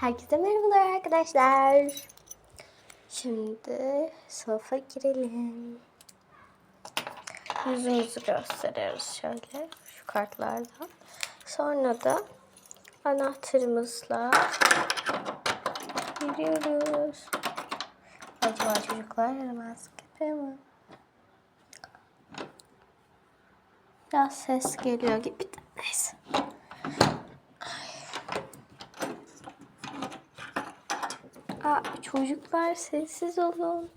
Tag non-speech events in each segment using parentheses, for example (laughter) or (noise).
Herkese merhabalar arkadaşlar. Şimdi sınıfa girelim. Yüzümüzü gösteriyoruz şöyle şu kartlardan. Sonra da anahtarımızla giriyoruz. Acaba çocuklar yaramaz gibi mi? Biraz ses geliyor gibi. de Neyse. Aa, çocuklar sessiz olun.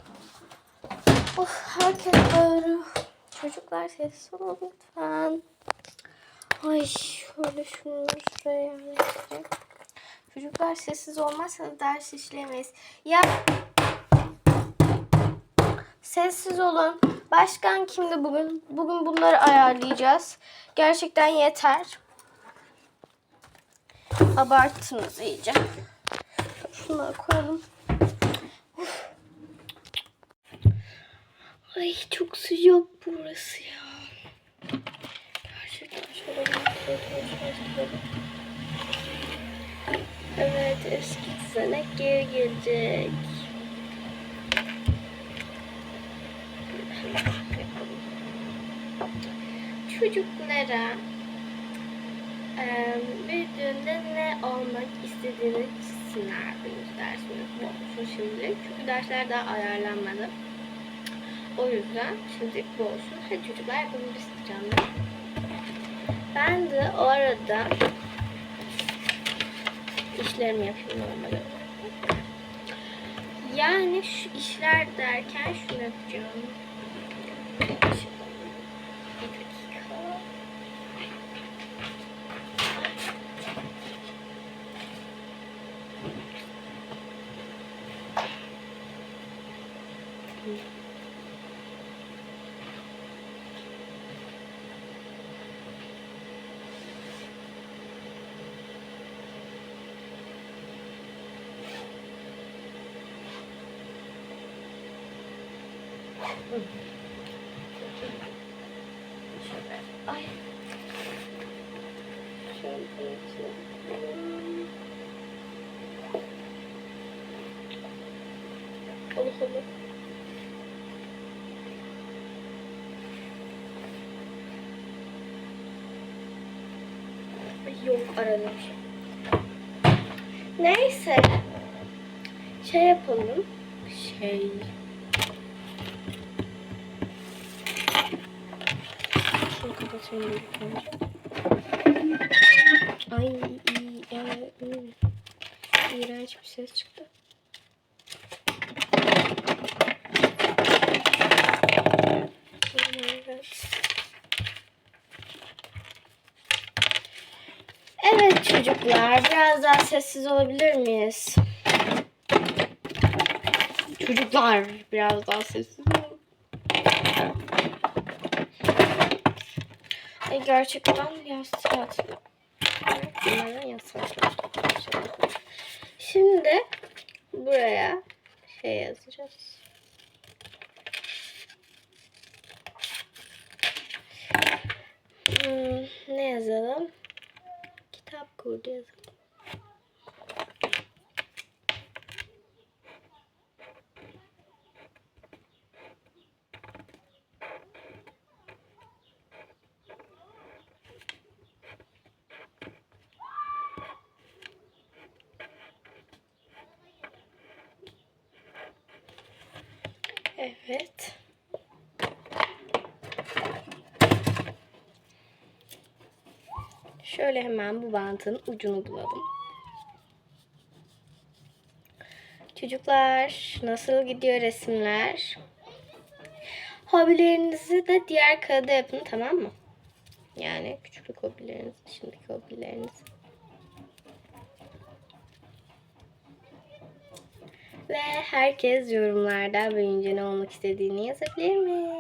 Of herkes bağırıyor. Çocuklar sessiz olun lütfen. Ay şöyle şunu şuraya yerleştireyim. Çocuklar sessiz olmazsanız ders işleyemeyiz. Ya sessiz olun. Başkan kimdi bugün? Bugün bunları ayarlayacağız. Gerçekten yeter. Abarttınız iyice. Şunları koyalım. Of. Ay çok sıcak burası ya. Gerçekten şöyle. Evet eski düzenek geri gelecek. Çocuklara eee, büyüdüğünde ne olmak istediğini çizsinler birinci dersimiz bu olsun şimdilik. Çünkü dersler daha ayarlanmadı. O yüzden şimdi bu olsun. Hadi çocuklar yapabilirsiniz canım. Ben de o arada işlerimi yapayım normalde. Yani şu işler derken şunu yapacağım. Bir dakika. Şöyle. Ay. Şöyle Allah. Ay, Yok aradım. Neyse. Şey yapalım. Şey. İlk önce. Ay iyi, evet, iyi. İğrenç bir ses çıktı. Evet çocuklar, biraz daha sessiz olabilir miyiz? Çocuklar, biraz daha sessiz olun. Ay gerçekten tatili. Şimdi buraya şey yazacağız. Hmm, ne yazalım? Kitap kurdu yazalım. Evet. Şöyle hemen bu bantın ucunu bulalım. Çocuklar nasıl gidiyor resimler? Hobilerinizi de diğer kağıda yapın tamam mı? Herkes yorumlarda büyüyünce ne olmak istediğini yazabilir mi?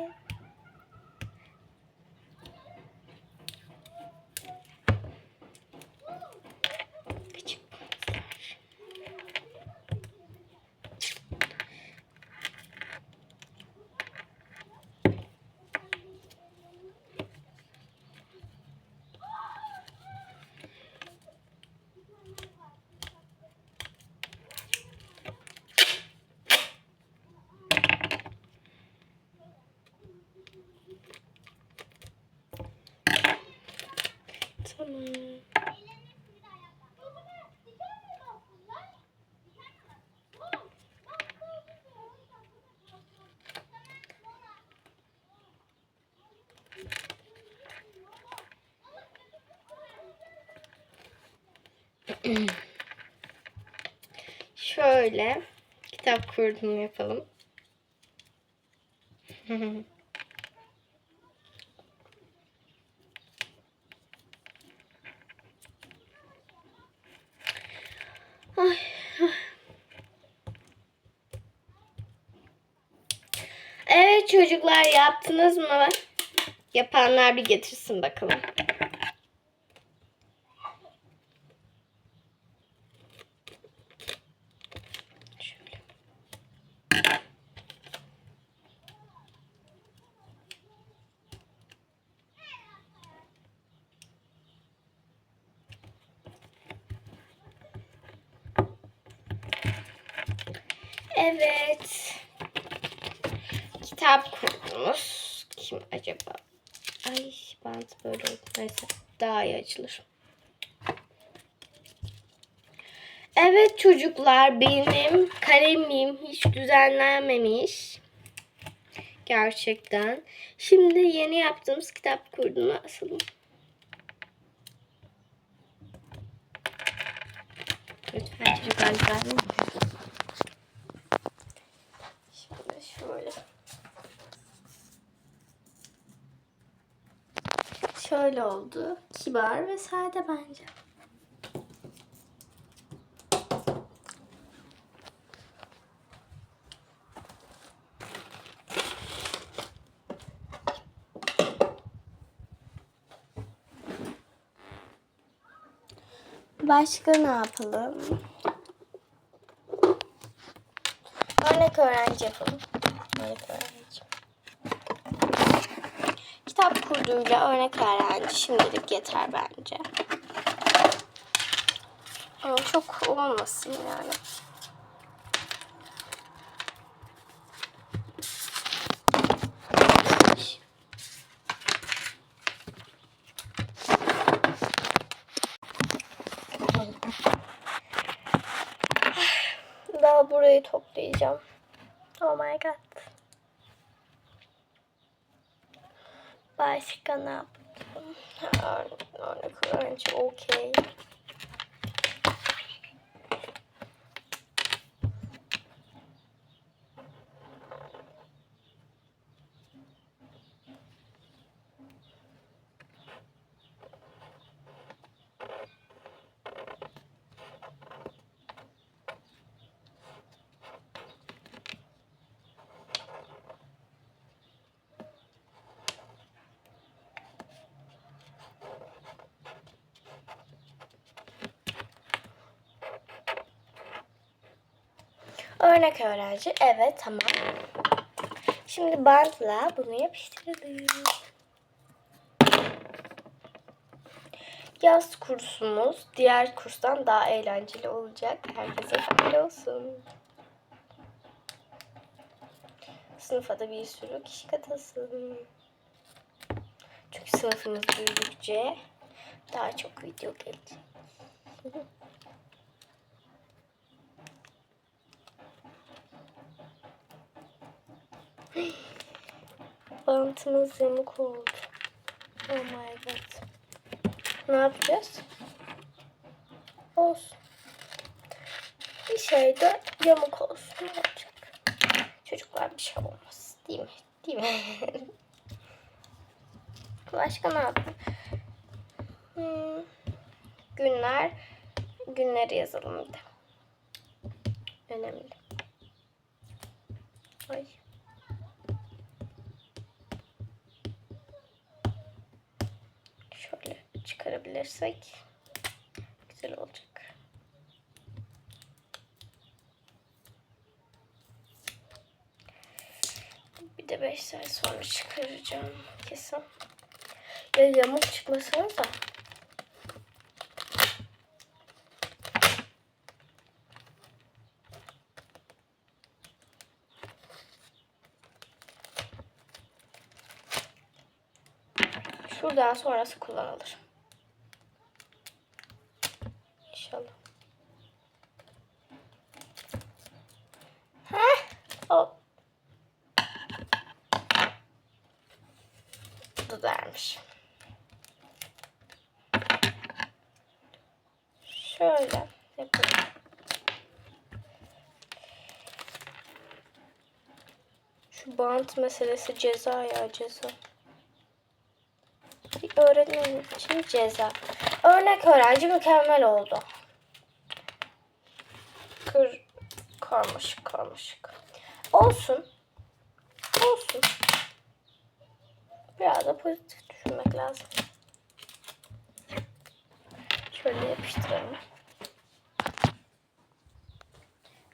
Şöyle kitap kurdumu yapalım. Ay. Evet çocuklar yaptınız mı? Yapanlar bir getirsin bakalım. Evet. Kitap kurdunuz. Kim acaba? Ay bant böyle oldu. Neyse daha iyi açılır. Evet çocuklar benim kalemim hiç düzenlenmemiş. Gerçekten. Şimdi yeni yaptığımız kitap kurduğunu asalım. Lütfen çocuklar. Şimdi şöyle. Şöyle oldu. Kibar ve sade bence. Başka ne yapalım? Örnek öğrenci yapalım. Örnek öğrenci. Kurduğuyla örnek öğrenci şimdilik yeter bence. Ama çok olmasın yani. Daha burayı toplayacağım. Oh my god. Başka ne yaptım? Ha, Örnek öğrenci okey. Örnek öğrenci. Evet tamam. Şimdi bantla bunu yapıştıralım. Yaz kursumuz diğer kurstan daha eğlenceli olacak. Herkese hayırlı olsun. Sınıfa da bir sürü kişi katılsın. Çünkü sınıfımız büyüdükçe daha çok video gelecek. (laughs) Bantımız yamuk oldu. Oh my god. Ne yapacağız? Olsun. Bir şey de yamuk olsun. Ne olacak? Çocuklar bir şey olmaz. Değil mi? Değil mi? (laughs) Başka ne yapayım? Hmm. Günler. Günleri yazalım bir de. Önemli. Ay. Şöyle çıkarabilirsek güzel olacak. Bir de 5 saat sonra çıkaracağım kesin. Ya yamuk çıkmasına da. Şuradan sonrası kullanılır. İnşallah. Heh. O. Bu dermiş. Şöyle yapalım. Şu bant meselesi ceza ya ceza. Bir öğretmen için ceza. Örnek öğrenci mükemmel oldu. Kır, karmaşık karmaşık. Olsun. Olsun. Biraz da pozitif düşünmek lazım. Şöyle yapıştıralım.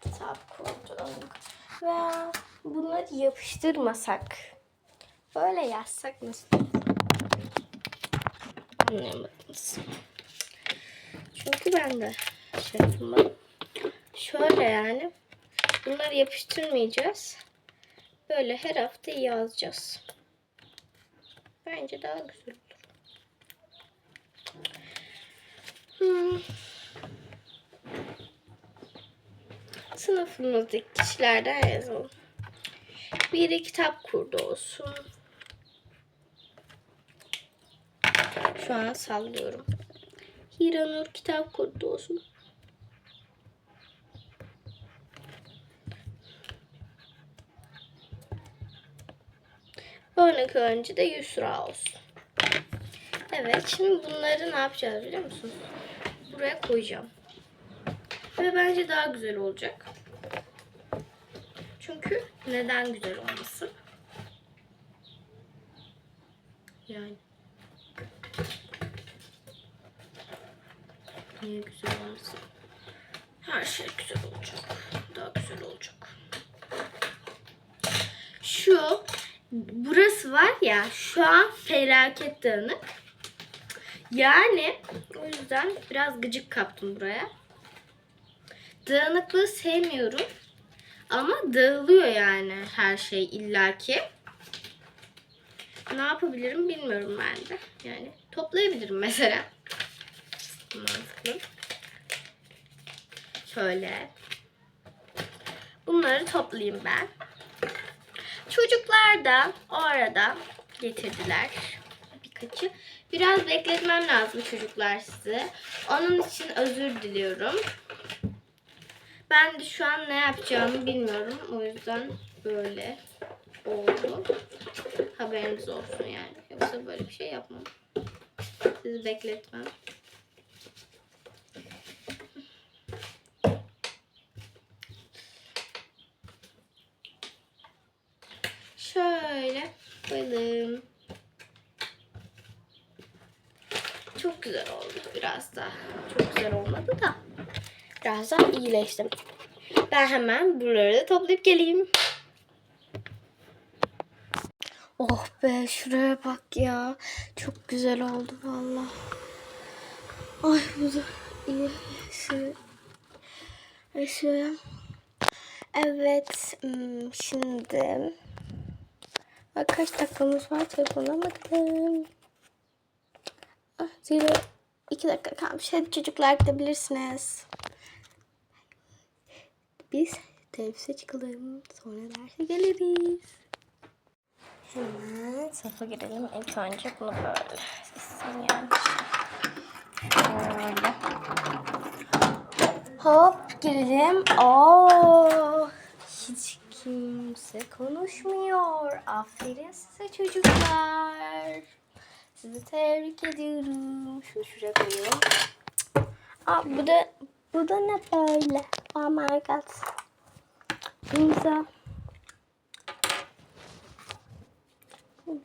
Kitap kurduk. Ve bunları yapıştırmasak. Böyle yazsak nasıl? Anlayamadınız. Çünkü ben de şey. Şöyle yani. Bunları yapıştırmayacağız. Böyle her hafta yazacağız. Bence daha güzel olur. Hmm. Sınıfımızdaki kişilerden yazalım. Biri kitap kurdu olsun. Şu an sallıyorum. Hiranur kitap kurdu olsun. Örnek öğrenci de Yusra olsun. Evet şimdi bunları ne yapacağız biliyor musunuz? Buraya koyacağım. Ve bence daha güzel olacak. Neden güzel olmasın? Yani. Niye güzel olmasın? Her şey güzel olacak. Daha güzel olacak. Şu burası var ya şu an felaket dağınık. Yani o yüzden biraz gıcık kaptım buraya. Dağınıklığı sevmiyorum. Ama dağılıyor yani her şey illaki. Ne yapabilirim bilmiyorum ben de. Yani toplayabilirim mesela. Mantıklı. Şöyle. Bunları toplayayım ben. Çocuklar da o arada getirdiler birkaçı. Biraz bekletmem lazım çocuklar sizi. Onun için özür diliyorum. Ben de şu an ne yapacağımı bilmiyorum. O yüzden böyle oldu. Haberiniz olsun yani. Yoksa böyle bir şey yapmam. Sizi bekletmem. Şöyle koyalım. Çok güzel oldu biraz da. Çok güzel olmadı da. Biraz daha iyileştim. Ben hemen buraları da toplayıp geleyim. Oh be şuraya bak ya. Çok güzel oldu valla. Ay bu da iyi. Şu, şu. Evet hmm, şimdi Ay, kaç dakikamız var telefona bakalım. Ah, zira iki dakika kalmış. Hadi çocuklar gidebilirsiniz. Biz teneffüse çıkalım. Sonra derse geliriz. Hemen sınıfa girelim. İlk önce bunu böyle. Gelmiş. Böyle. Hop girelim. Oo, hiç kimse konuşmuyor. Aferin size çocuklar. Sizi tebrik ediyorum. Şunu şuraya koyayım. Aa, bu da bu da ne böyle? Oh my god. İmza.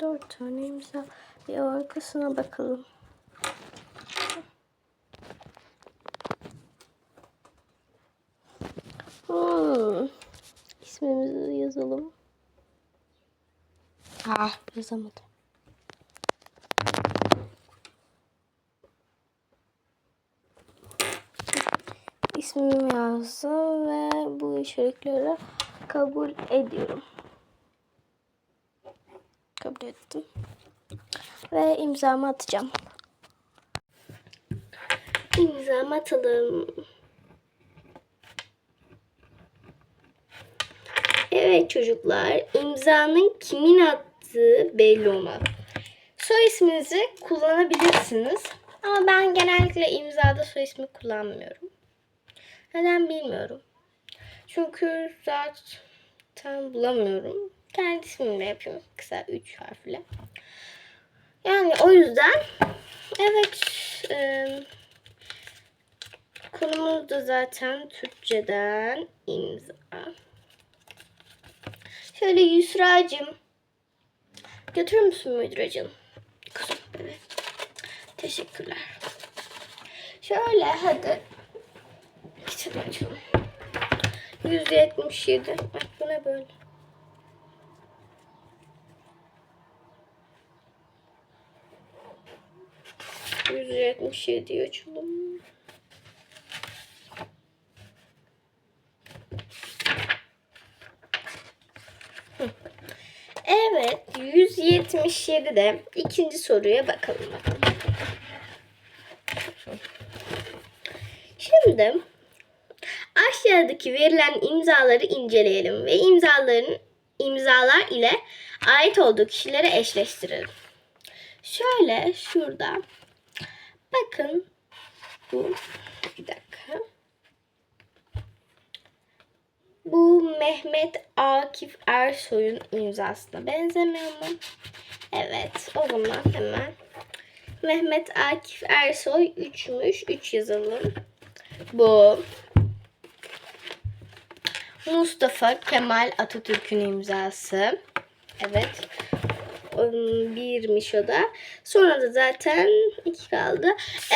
Dört tane imza. Bir arkasına bakalım. Hmm. İsmimizi yazalım. Ah yazamadım. İsmimi yazdım ve bu içerikleri kabul ediyorum. Kabul ettim. Ve imzamı atacağım. İmzamı atalım. Evet çocuklar, imzanın kimin attığı belli olmaz. Soy isminizi kullanabilirsiniz. Ama ben genellikle imzada soy ismi kullanmıyorum. Neden bilmiyorum. Çünkü zaten bulamıyorum. Kendi ismimle yapıyorum. Kısa 3 harfle. Yani o yüzden evet e, konumuz da zaten Türkçeden imza. Şöyle Yusra'cığım götürür müsün müdüracığım? Kızım evet. Teşekkürler. Şöyle hadi. Açalım. 177. Bak bu ne böyle? Yüz yetmiş yedi açalım. Hı. Evet, 177'de ikinci soruya bakalım. Şimdi aşağıdaki verilen imzaları inceleyelim ve imzaların imzalar ile ait olduğu kişilere eşleştirelim. Şöyle şurada bakın bu bir dakika. Bu Mehmet Akif Ersoy'un imzasına benzemiyor mu? Evet, o zaman hemen Mehmet Akif Ersoy 3'müş. 3 yazalım. Bu Mustafa Kemal Atatürk'ün imzası. Evet. Birmiş o da. Sonra da zaten iki kaldı.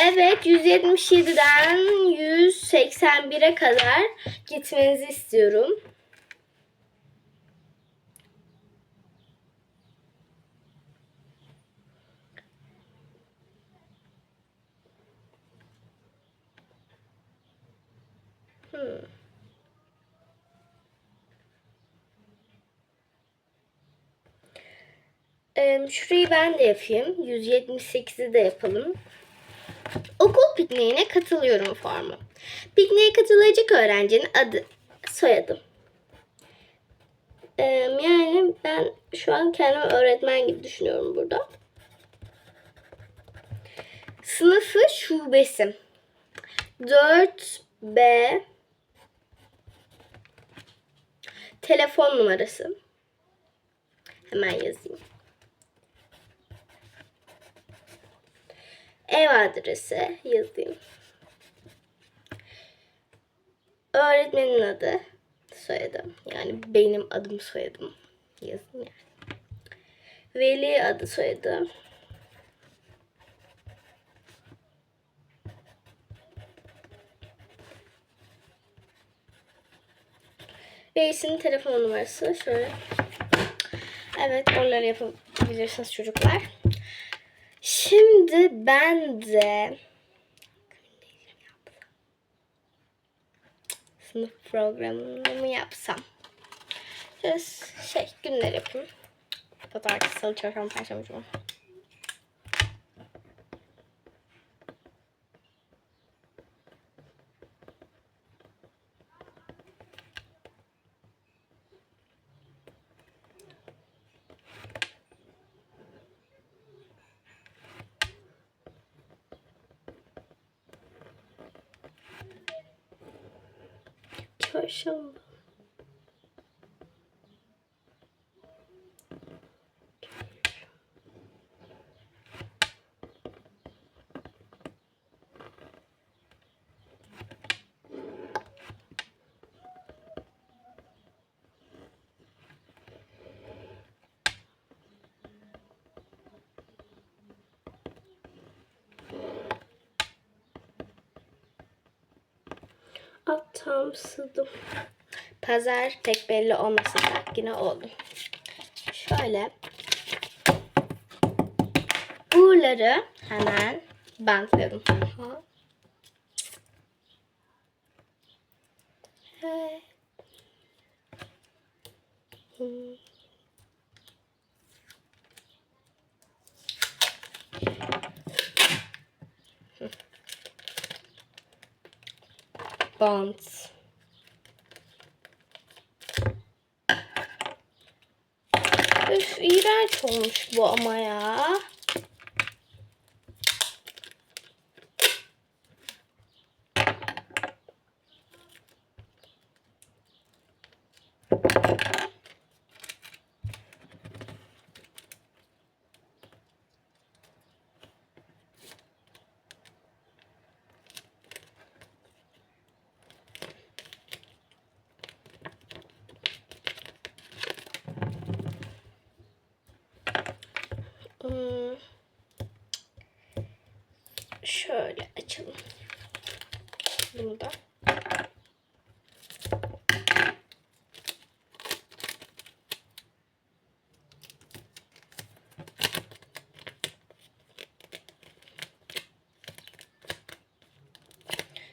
Evet 177'den 181'e kadar gitmenizi istiyorum. Hmm. Şurayı ben de yapayım. 178'i de yapalım. Okul pikniğine katılıyorum formu. Pikniğe katılacak öğrencinin adı, soyadı. Ee, yani ben şu an kendimi öğretmen gibi düşünüyorum burada. Sınıfı şubesi. 4B telefon numarası. Hemen yazayım. Ev adresi yazayım. Öğretmenin adı, soyadı. Yani benim adım soyadım yazın yani. Veli adı soyadı. Velisinin telefon numarası şöyle. Evet onları yapabilirsiniz çocuklar. Şimdi ben de sınıf programını mı yapsam? Şöyle şey günler yapayım. Pazartesi, salı, çarşamba, perşembe, cuma. Çarşamba. Sızdım. Pazar pek belli olmasa da yine oldu. Şöyle. Buraları hemen bantlıyorum. Ha. Evet. Hmm. Bant. Üf iğrenç olmuş bu ama ya. Hmm. Şöyle açalım. Bunu da.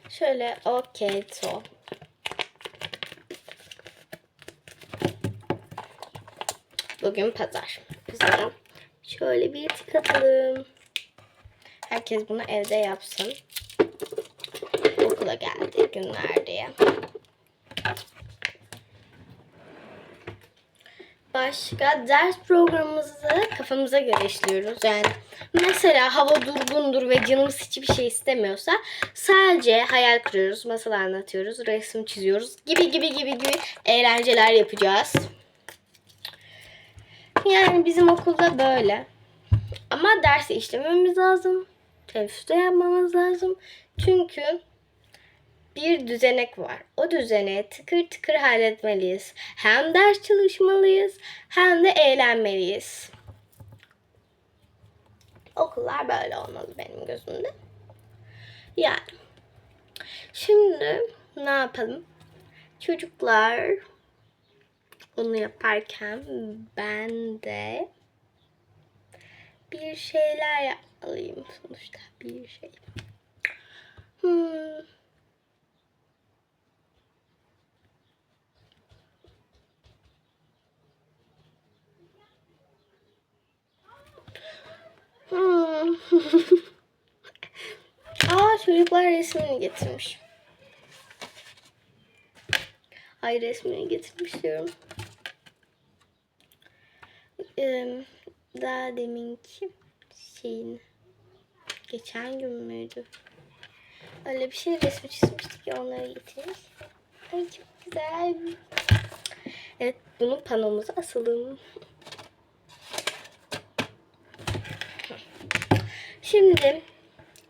Şöyle okey to. Bugün pazar. Pazara şöyle bir tık atalım. Herkes bunu evde yapsın. Okula geldiği günler. Başka ders programımızı kafamıza göre işliyoruz. Yani mesela hava durgundur ve canımız hiçbir şey istemiyorsa sadece hayal kuruyoruz, masal anlatıyoruz, resim çiziyoruz gibi gibi gibi gibi eğlenceler yapacağız. Yani bizim okulda böyle. Ama dersi işlememiz lazım. Teneffüste yapmamız lazım. Çünkü bir düzenek var. O düzene tıkır tıkır halletmeliyiz. Hem ders çalışmalıyız hem de eğlenmeliyiz. Okullar böyle olmalı benim gözümde. Yani. Şimdi ne yapalım? Çocuklar onu yaparken ben de bir şeyler yapmalıyım sonuçta bir şey. Hmm. Hmm. (laughs) Aa çocuklar resmini getirmiş. Ay resmini getirmiş diyorum. Ee, daha deminki şeyin geçen gün müydü? Öyle bir şey resmi çizmiştik ya onları getirmiş. Ay çok güzel. Evet bunu panomuza asalım. Şimdi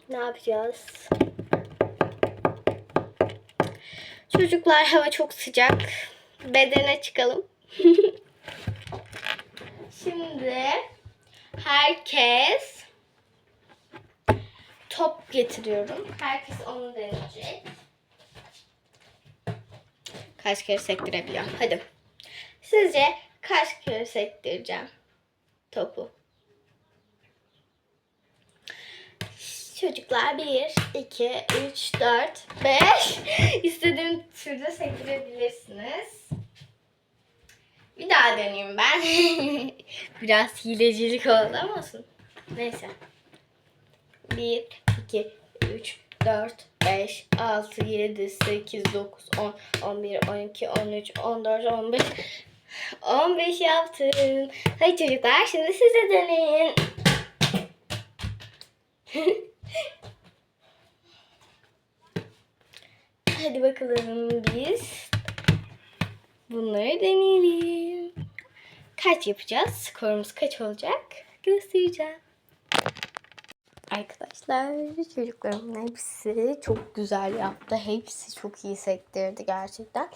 ne yapacağız? Çocuklar hava çok sıcak. Bedene çıkalım. (laughs) Şimdi herkes top getiriyorum. Herkes onu deneyecek. Kaç kere sektirebiliyor? Hadi. Sizce kaç kere sektireceğim topu? Çocuklar 1, 2, 3, 4, 5. İstediğim türde sektirebilirsiniz. Bir daha deneyeyim ben. (laughs) Biraz hilecilik oldu ama olsun. Neyse. 1, 2, 3, 4, 5, 6, 7, 8, 9, 10, 11, 12, 13, 14, 15. 15 yaptım. Hadi çocuklar şimdi siz de deneyin. (laughs) Hadi bakalım biz bunları deneyelim. Kaç yapacağız? Skorumuz kaç olacak? Göstereceğim. Arkadaşlar çocuklarımın hepsi çok güzel yaptı. Hepsi çok iyi sektirdi gerçekten.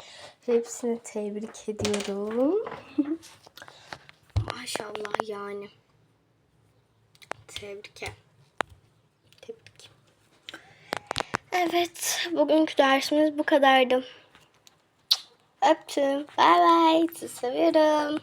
Hepsini tebrik ediyorum. (laughs) Maşallah yani. Tebrik Tebrik. Evet, bugünkü dersimiz bu kadardı. Öptüm. Bye bye. Sizi seviyorum.